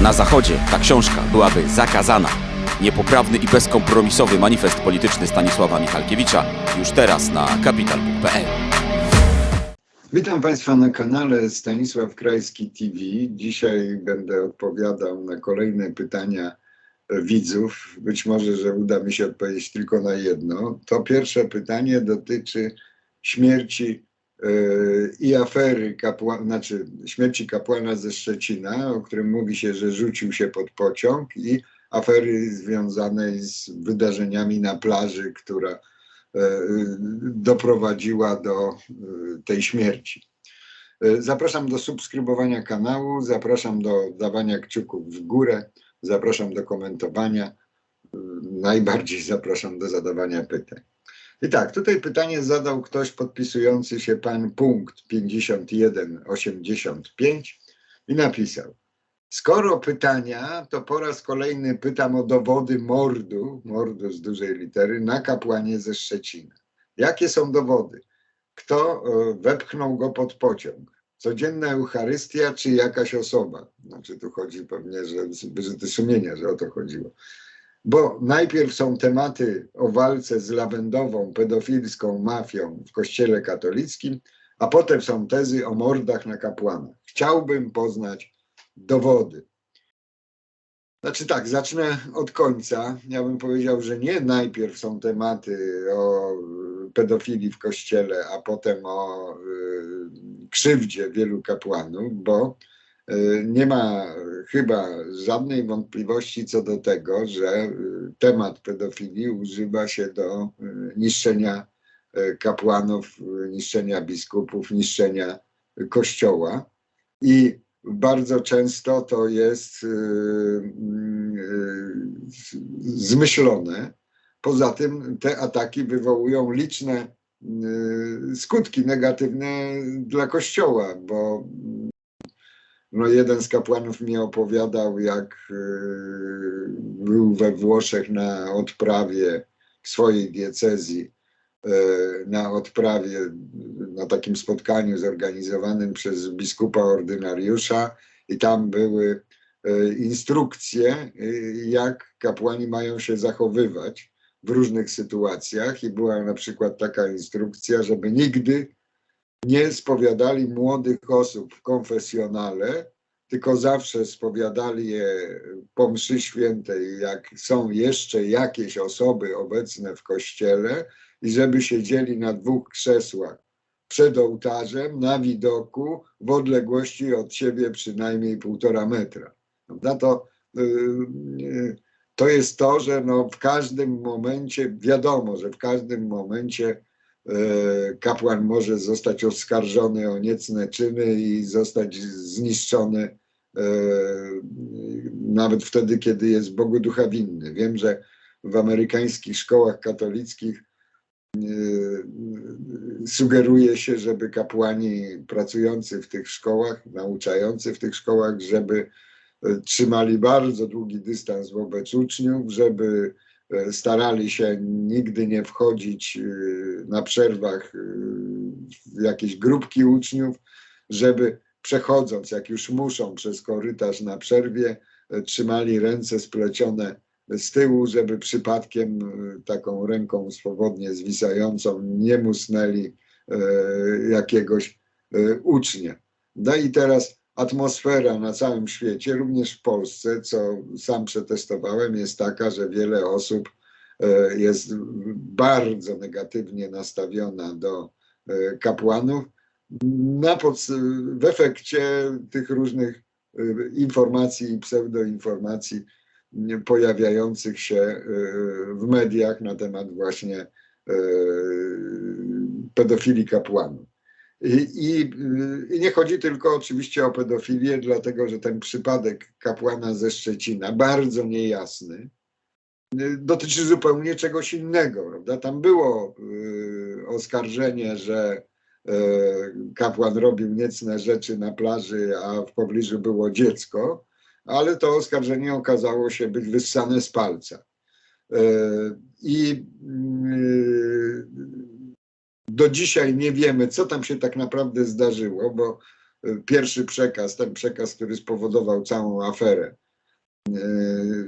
Na Zachodzie ta książka byłaby zakazana. Niepoprawny i bezkompromisowy manifest polityczny Stanisława Michalkiewicza już teraz na kapital.pl. Witam Państwa na kanale Stanisław Krajski TV. Dzisiaj będę odpowiadał na kolejne pytania widzów. Być może, że uda mi się odpowiedzieć tylko na jedno. To pierwsze pytanie dotyczy śmierci i afery kapłana, znaczy śmierci kapłana ze Szczecina, o którym mówi się, że rzucił się pod pociąg i afery związanej z wydarzeniami na plaży, która e, doprowadziła do e, tej śmierci. Zapraszam do subskrybowania kanału, zapraszam do dawania kciuków w górę, zapraszam do komentowania, najbardziej zapraszam do zadawania pytań. I tak, tutaj pytanie zadał ktoś podpisujący się pan punkt 5185 i napisał. Skoro pytania, to po raz kolejny pytam o dowody mordu, mordu z dużej litery, na kapłanie ze Szczecina. Jakie są dowody? Kto e, wepchnął go pod pociąg? Codzienna Eucharystia czy jakaś osoba? Znaczy tu chodzi pewnie, że wyrzuty sumienia, że o to chodziło. Bo najpierw są tematy o walce z lawendową, pedofilską mafią w kościele katolickim, a potem są tezy o mordach na kapłanach. Chciałbym poznać dowody. Znaczy tak, zacznę od końca. Ja bym powiedział, że nie najpierw są tematy o pedofilii w kościele, a potem o y, krzywdzie wielu kapłanów, bo nie ma chyba żadnej wątpliwości co do tego, że y, temat pedofilii używa się do y, niszczenia kapłanów, niszczenia biskupów, niszczenia kościoła. I bardzo często to jest zmyślone. Poza tym te ataki wywołują liczne skutki negatywne dla Kościoła, bo no jeden z kapłanów mi opowiadał, jak y, był we Włoszech na odprawie w swojej diecezji, y, na odprawie, na takim spotkaniu zorganizowanym przez biskupa ordynariusza i tam były y, instrukcje, jak kapłani mają się zachowywać w różnych sytuacjach i była na przykład taka instrukcja, żeby nigdy nie spowiadali młodych osób w konfesjonale, tylko zawsze spowiadali je po mszy świętej, jak są jeszcze jakieś osoby obecne w kościele i żeby siedzieli na dwóch krzesłach przed ołtarzem, na widoku, w odległości od siebie przynajmniej półtora metra. Prawda? To, yy, to jest to, że no w każdym momencie, wiadomo, że w każdym momencie kapłan może zostać oskarżony o niecne czyny i zostać zniszczony e, nawet wtedy, kiedy jest Bogu ducha winny. Wiem, że w amerykańskich szkołach katolickich e, sugeruje się, żeby kapłani pracujący w tych szkołach, nauczający w tych szkołach, żeby e, trzymali bardzo długi dystans wobec uczniów, żeby e, starali się nigdy nie wchodzić e, na przerwach e, w jakieś grupki uczniów, żeby przechodząc, jak już muszą przez korytarz na przerwie, e, trzymali ręce splecione z tyłu, żeby przypadkiem e, taką ręką swobodnie zwisającą nie musnęli e, jakiegoś e, ucznia. No i teraz atmosfera na całym świecie, również w Polsce, co sam przetestowałem, jest taka, że wiele osób e, jest bardzo negatywnie nastawiona do e, kapłanów. Na w efekcie tych różnych e, informacji i pseudoinformacji pojawiających się w mediach na temat właśnie pedofilii kapłanów. I, i, I nie chodzi tylko oczywiście o pedofilię, dlatego że ten przypadek kapłana ze Szczecina, bardzo niejasny, y, dotyczy zupełnie czegoś innego. Prawda? Tam było y, oskarżenie, że y, kapłan robił niecne rzeczy na plaży, a w pobliżu było dziecko, ale to oskarżenie okazało się być wyssane z palca. Y, I y, do dzisiaj nie wiemy, co tam się tak naprawdę zdarzyło, bo y, pierwszy przekaz, ten przekaz, który spowodował całą aferę,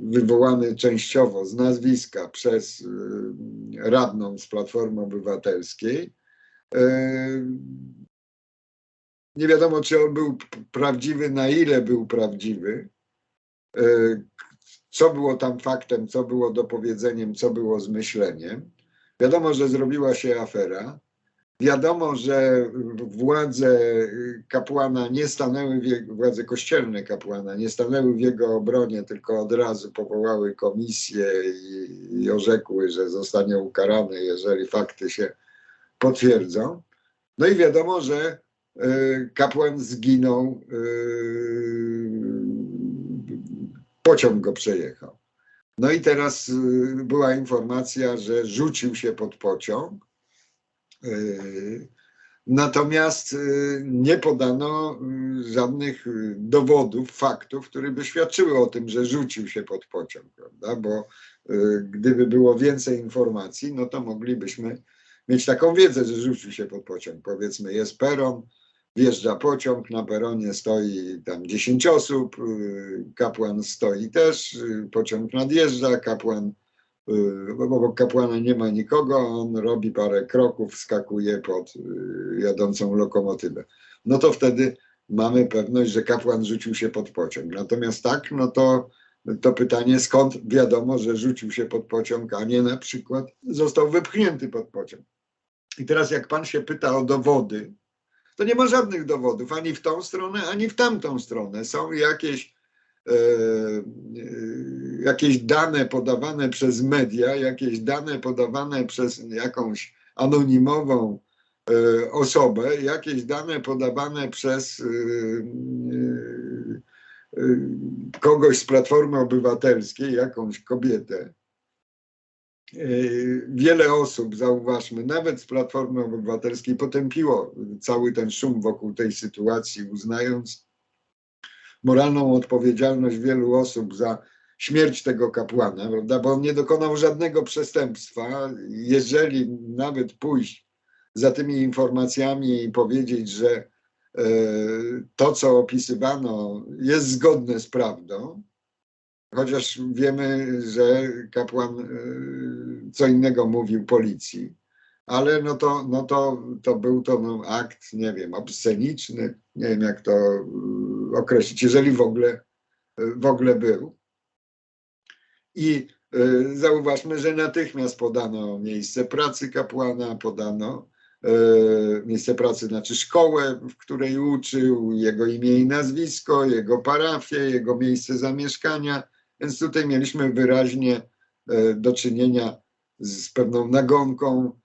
wywołany częściowo z nazwiska przez e, radną z Platformy Obywatelskiej. E, Nie wiadomo, czy on był prawdziwy, na ile był prawdziwy. E, Co było tam faktem, co było dopowiedzeniem, co było zmyśleniem. Wiadomo, że zrobiła się afera. Wiadomo, że władze kapłana nie stanęły, w władze kościelne kapłana nie stanęły w jego obronie, tylko od razu powołały komisję i, i orzekły, że zostanie ukarany, jeżeli fakty się potwierdzą. No i wiadomo, że e, kapłan zginął, e, pociąg go przejechał. No i teraz e, była informacja, że rzucił się pod pociąg. Yy, Natomiast yy, nie podano yy, żadnych dowodów, faktów, które by świadczyły o tym, że rzucił się pod pociąg, prawda? Bo gdyby było więcej informacji, no to moglibyśmy mieć taką wiedzę, że rzucił się pod pociąg. Powiedzmy, jest peron, wjeżdża pociąg, na peronie stoi tam 10 osób, kapłan stoi też, pociąg nadjeżdża, kapłan obok kapłana nie ma nikogo, on robi parę kroków, skakuje pod y, jadącą lokomotywę. No to wtedy mamy pewność, że kapłan rzucił się pod pociąg. Natomiast tak, no to, to pytanie, skąd wiadomo, że rzucił się pod pociąg, a nie na przykład został wypchnięty pod pociąg. I teraz jak pan się pyta o dowody, to nie ma żadnych dowodów ani w tą stronę, ani w tamtą stronę. Są jakieś jakieś dane podawane przez media, jakieś dane podawane przez jakąś anonimową e, osobę, jakieś dane podawane przez e, e, e, kogoś z Platformy Obywatelskiej, jakąś kobietę. E, Wiele osób, zauważmy, nawet z Platformy Obywatelskiej potępiło cały ten szum wokół tej sytuacji, uznając moralną odpowiedzialność wielu osób za śmierć tego kapłana, prawda? bo on nie dokonał żadnego przestępstwa. Jeżeli nawet pójść za tymi informacjami i powiedzieć, że e, to, co opisywano, jest zgodne z prawdą, chociaż wiemy, że kapłan e, co innego mówił policji, ale no to, no to, to był to no, akt, nie wiem, obsceniczny, nie wiem jak to określić, jeżeli w ogóle, w ogóle był. I e, zauważmy, że natychmiast podano miejsce pracy kapłana, podano e, miejsce pracy, znaczy szkołę, w której uczył, jego imię i nazwisko, jego parafię, jego miejsce zamieszkania. Więc tutaj mieliśmy wyraźnie e, do czynienia z pewną nagonką,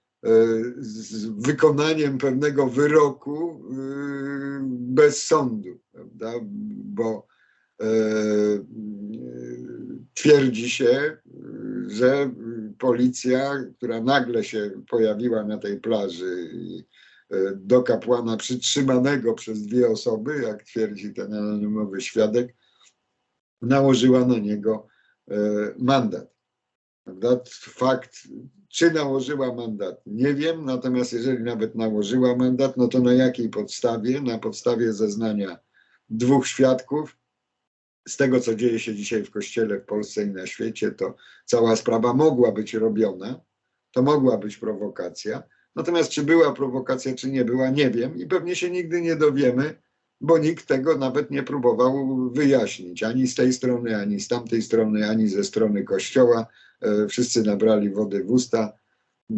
z wykonaniem pewnego wyroku e, bez sądu, prawda? Bo e, twierdzi się, że policja, która nagle się pojawiła na tej plaży e, do kapłana przytrzymanego przez dwie osoby, jak twierdzi ten anonimowy świadek, nałożyła na niego e, mandat. Prawda? Fakt, czy nałożyła mandat, nie wiem, natomiast jeżeli nawet nałożyła mandat, no to na jakiej podstawie? Na podstawie zeznania dwóch świadków. Z tego, co dzieje się dzisiaj w kościele w Polsce i na świecie, to cała sprawa mogła być robiona, to mogła być prowokacja. Natomiast czy była prowokacja, czy nie była, nie wiem i pewnie się nigdy nie dowiemy, bo nikt tego nawet nie próbował wyjaśnić, ani z tej strony, ani z tamtej strony, ani ze strony kościoła. E, Wszyscy nabrali wody w usta e,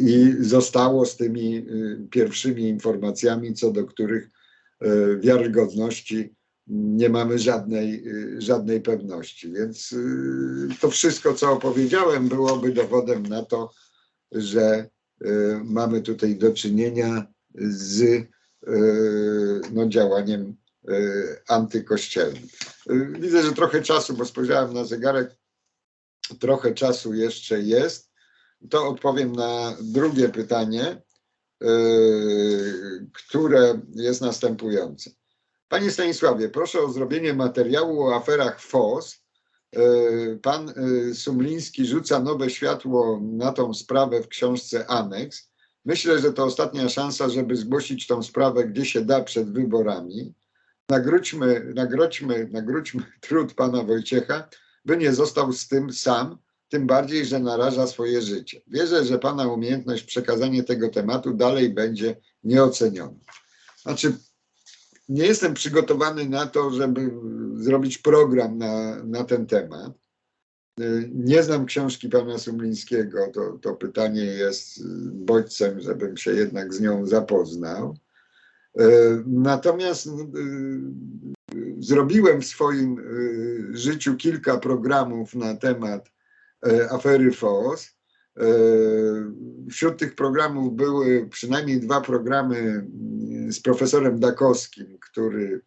i zostało z tymi e, pierwszymi informacjami, co do których wiarygodności nie mamy żadnej, żadnej pewności. Więc to wszystko, co opowiedziałem, byłoby dowodem na to, że mamy tutaj do czynienia z no, działaniem e, antykościelnym. E, Widzę, że trochę czasu, bo spojrzałem na zegarek, trochę czasu jeszcze jest. To odpowiem na drugie pytanie, które jest następujące. Panie Stanisławie, proszę o zrobienie materiału o aferach FOS. Pan Sumliński rzuca nowe światło na tą sprawę w książce Aneks. Myślę, że to ostatnia szansa, żeby zgłosić tą sprawę gdzie się da przed wyborami. nagródźmy, nagrodźmy, nagródźmy trud pana Wojciecha, by nie został z tym sam, tym bardziej, że naraża swoje życie. Wierzę, że pana umiejętność przekazania tego tematu dalej będzie nieoceniona. Znaczy, nie jestem przygotowany na to, żeby zrobić program na, na ten temat. Y, Nie znam książki pana Sumlińskiego, to, to pytanie jest bodźcem, żebym się jednak z nią zapoznał. Y, Natomiast y, zrobiłem w swoim życiu kilka programów na temat afery FOS. Wśród tych programów były przynajmniej dwa programy y, z profesorem Dakowskim, który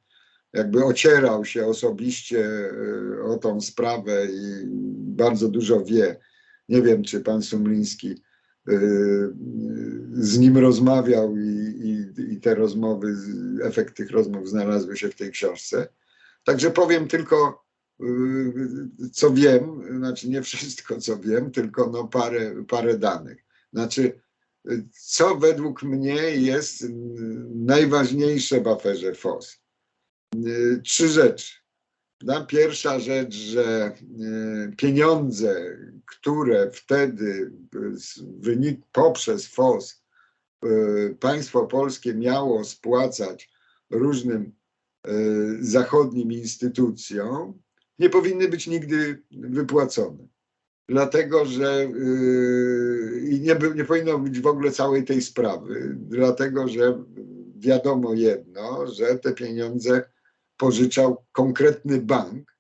jakby ocierał się osobiście y, o tą sprawę i bardzo dużo wie. Nie wiem, czy pan Sumliński y, z nim rozmawiał i, i, i te rozmowy, efekt tych rozmów znalazły się w tej książce. Także powiem tylko, y, co wiem, znaczy nie wszystko, co wiem, tylko no parę, parę danych. Znaczy, co według mnie jest najważniejsze w aferze FOS? Y, Trzy rzeczy. Pierwsza rzecz, że y, pieniądze, które wtedy y, wynik poprzez FOS państwo polskie miało spłacać różnym zachodnim instytucjom, nie powinny być nigdy wypłacone. Dlatego, że i nie, nie powinno być w ogóle całej tej sprawy, dlatego, że wiadomo jedno, że te pieniądze pożyczał konkretny bank,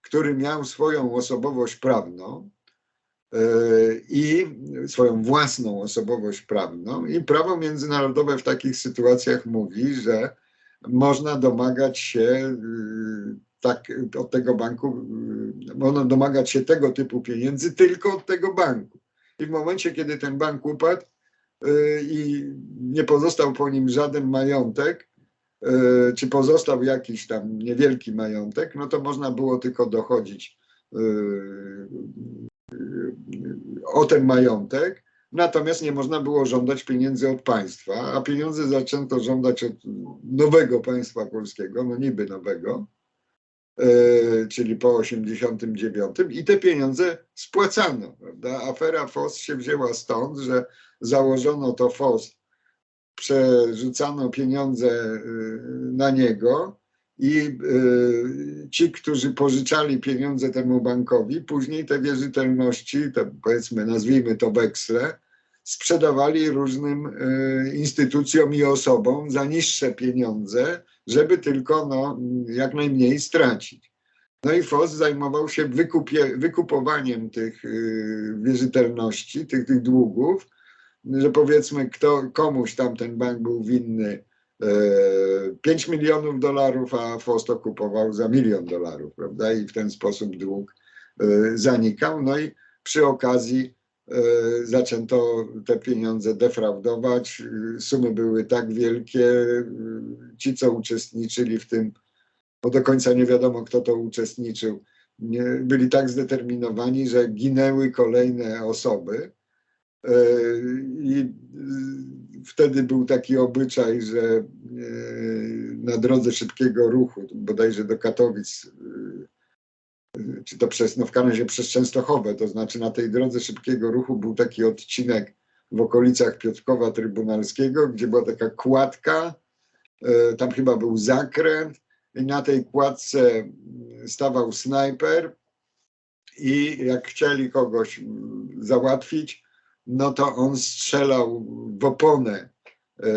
który miał swoją osobowość prawną e, i swoją własną osobowość prawną i prawo międzynarodowe w takich sytuacjach mówi, że można domagać się y, tak od tego banku, y, można domagać się tego typu pieniędzy tylko od tego banku. I w momencie, kiedy ten bank upadł i nie pozostał po nim żaden majątek, e, czy pozostał jakiś tam niewielki majątek, no to można było tylko dochodzić e, e, o ten majątek, natomiast nie można było żądać pieniędzy od państwa, a pieniądze zaczęto żądać od nowego państwa polskiego, no niby nowego, e, czyli po 89 i te pieniądze spłacano, prawda? Afera FOS się wzięła stąd, że założono to FOS przerzucano pieniądze y, na niego i y, ci, którzy pożyczali pieniądze temu bankowi, później te wierzytelności, te powiedzmy, nazwijmy to weksle, sprzedawali różnym y, instytucjom i osobom za niższe pieniądze, żeby tylko no, jak najmniej stracić. No i FOS zajmował się wykupie, wykupowaniem tych wierzytelności, tych, tych długów, że powiedzmy kto, komuś tam ten bank był winny e, 5 milionów dolarów, a FOS to kupował za milion dolarów, prawda? I w ten sposób dług e, zanikał. No i przy okazji e, zaczęto te pieniądze defraudować. E, Sumy były tak wielkie, e, ci co uczestniczyli w tym, bo do końca nie wiadomo kto to uczestniczył, byli tak zdeterminowani, że ginęły kolejne osoby. E, I y, wtedy był taki obyczaj, że e, na drodze szybkiego ruchu, bodajże do Katowic, czy to przez, no w każdym razie przez Częstochowę, to znaczy na tej drodze szybkiego ruchu był taki odcinek w okolicach Piotrkowa Trybunalskiego, gdzie była taka kładka, e, tam chyba był zakręt i na tej kładce stawał snajper i jak chcieli kogoś mm, załatwić, no to on strzelał w oponę e,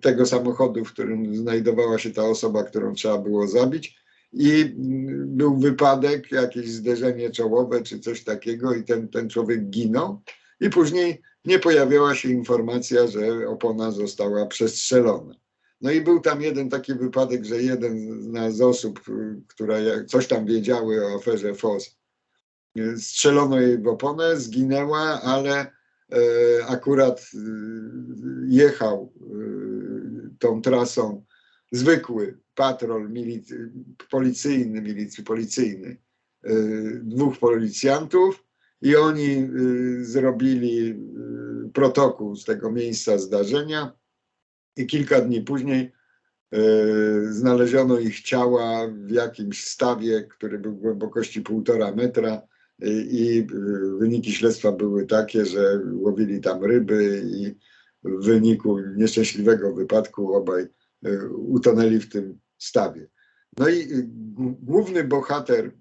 tego samochodu, w którym znajdowała się ta osoba, którą trzeba było zabić. I mm, był wypadek, jakieś zderzenie czołowe czy coś takiego, i ten, ten człowiek ginął. I później nie pojawiała się informacja, że opona została przestrzelona. No i był tam jeden taki wypadek, że jeden z- osób, y, która coś tam wiedziały o aferze FOS, strzelono jej w oponę, zginęła, ale e, akurat e, jechał e, tą trasą zwykły patrol policyjny, milicji policyjny, dwóch policjantów i oni zrobili protokół z tego miejsca zdarzenia i kilka dni później Znaleziono ich ciała w jakimś stawie, który był głębokości półtora metra i, i wyniki śledztwa były takie, że łowili tam ryby i w wyniku nieszczęśliwego wypadku obaj e, utonęli w tym stawie. No i y, główny bohater y,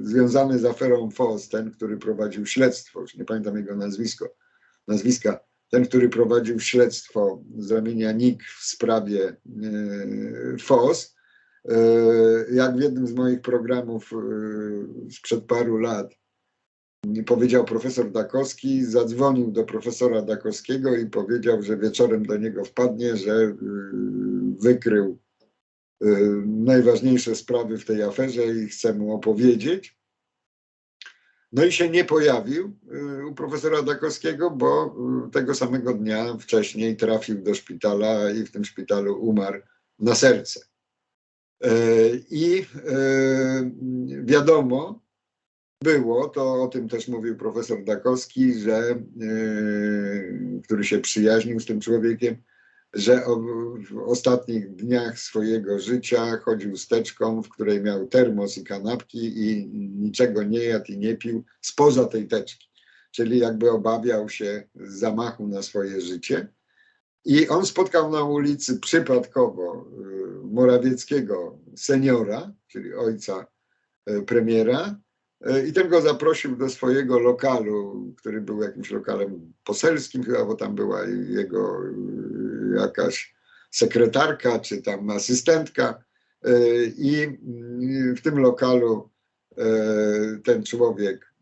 związany z aferą FOS, ten, który prowadził śledztwo, już nie pamiętam jego nazwisko, nazwiska, ten, który prowadził śledztwo z ramienia NIK w sprawie y, FOS, y, jak w jednym z moich programów y, sprzed paru lat powiedział profesor Dakowski, zadzwonił do profesora Dakowskiego i powiedział, że wieczorem do niego wpadnie, że y, wykrył najważniejsze sprawy w tej aferze i chce mu opowiedzieć. No i się nie pojawił u profesora Dakowskiego, bo tego samego dnia wcześniej trafił do szpitala i w tym szpitalu umarł na serce. E, I e, wiadomo było, to o tym też mówił profesor Dakowski, że, e, który się przyjaźnił z tym człowiekiem, że w ostatnich dniach swojego życia chodził z teczką, w której miał termos i kanapki i niczego nie jadł i nie pił spoza tej teczki. Czyli jakby obawiał się zamachu na swoje życie. I on spotkał na ulicy przypadkowo y, Morawieckiego seniora, czyli ojca y, premiera, y, i ten go zaprosił do swojego lokalu, który był jakimś lokalem poselskim, chyba, bo tam była jego jakaś sekretarka czy tam asystentka. I w tym lokalu ten człowiek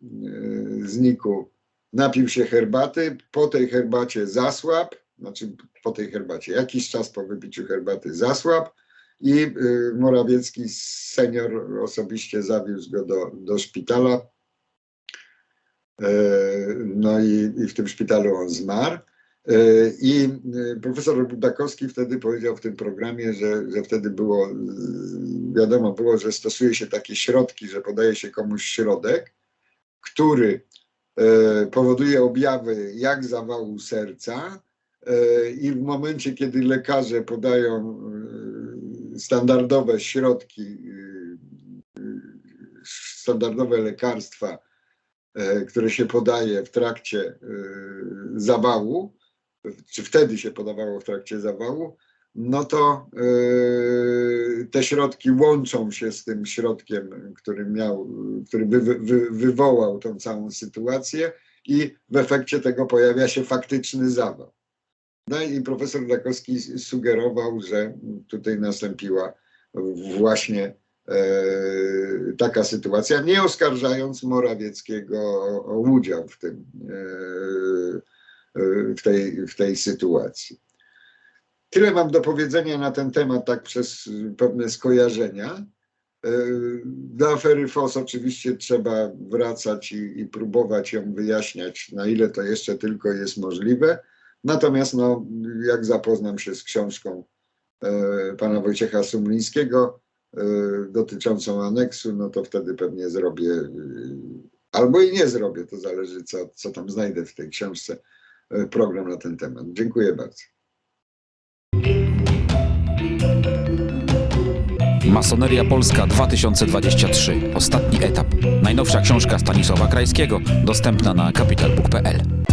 z Niku napił się herbaty, po tej herbacie zasłabł, znaczy po tej herbacie, jakiś czas po wypiciu herbaty zasłabł i y, Morawiecki senior osobiście zawiózł go do, do szpitala. E, No i, i w tym szpitalu on zmarł. E, I y, profesor Budakowski wtedy powiedział w tym programie, że, że wtedy było, y, wiadomo było, że stosuje się takie środki, że podaje się komuś środek, który e, powoduje objawy jak zawału serca i w momencie, kiedy lekarze podają e, standardowe środki, e, e, standardowe lekarstwa, e, które się podaje w trakcie e, zawału, czy wtedy się podawało w trakcie zawału, no to e, te środki łączą się z tym środkiem, który miał, który wy, wy, wywołał tą całą sytuację i w efekcie tego pojawia się faktyczny zawał. No i profesor Dakowski sugerował, że tutaj nastąpiła właśnie e, taka sytuacja, nie oskarżając Morawieckiego o, o udział w tym, e, e, w tej, w tej sytuacji. Tyle mam do powiedzenia na ten temat, tak przez pewne skojarzenia. E, Do afery FOS oczywiście trzeba wracać i, i próbować ją wyjaśniać, na ile to jeszcze tylko jest możliwe. Natomiast no, jak zapoznam się z książką e, pana Wojciecha Sumlińskiego e, dotyczącą aneksu, no to wtedy pewnie zrobię, e, albo i nie zrobię, to zależy co, co tam znajdę w tej książce, program na ten temat. Dziękuję bardzo. Masoneria Polska 2023. Ostatni etap. Najnowsza książka Stanisława Krajskiego, dostępna na capitalbook.pl.